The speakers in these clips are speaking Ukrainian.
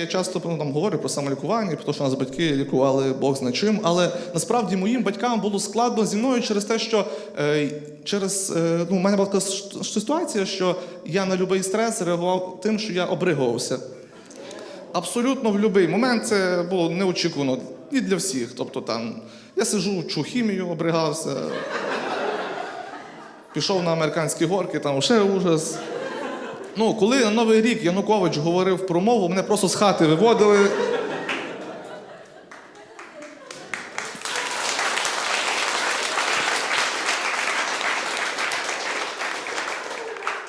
я часто ну, там, говорю про самолікування, про те, що нас батьки лікували Бог зна чим. Але насправді моїм батькам було складно зі мною через те, що е, через е, ну, у мене була така ситуація, що я на будь-який стрес реагував тим, що я обригувався. Абсолютно в будь-який момент це було неочікувано і для всіх. Тобто там я сижу, чу хімію, обригався. Пішов на американські горки, там ще ужас. Ну, коли на Новий рік Янукович говорив промову, мене просто з хати виводили.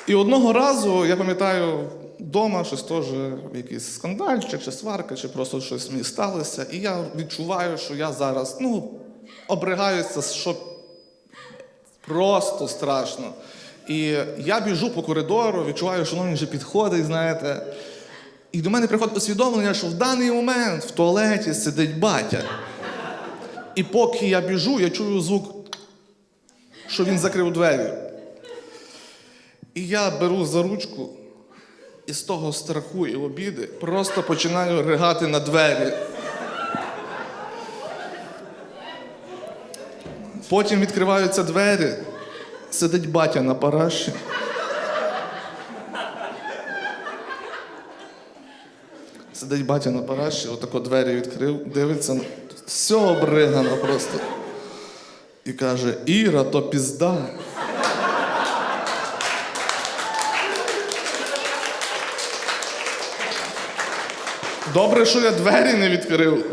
І одного разу, я пам'ятаю, вдома щось теж якийсь скандальчик, чи сварка, чи просто щось мені сталося. І я відчуваю, що я зараз ну, обригаюся, що просто страшно. І я біжу по коридору, відчуваю, що він вже підходить, знаєте. І до мене приходить усвідомлення, що в даний момент в туалеті сидить батя. І поки я біжу, я чую звук, що він закрив двері. І я беру за ручку і з того страху і обіди просто починаю ригати на двері. Потім відкриваються двері, сидить батя на параші. Сидить батя на параші, отако двері відкрив, дивиться, все обригано просто. І каже: Іра, то пізда. Добре, що я двері не відкрив.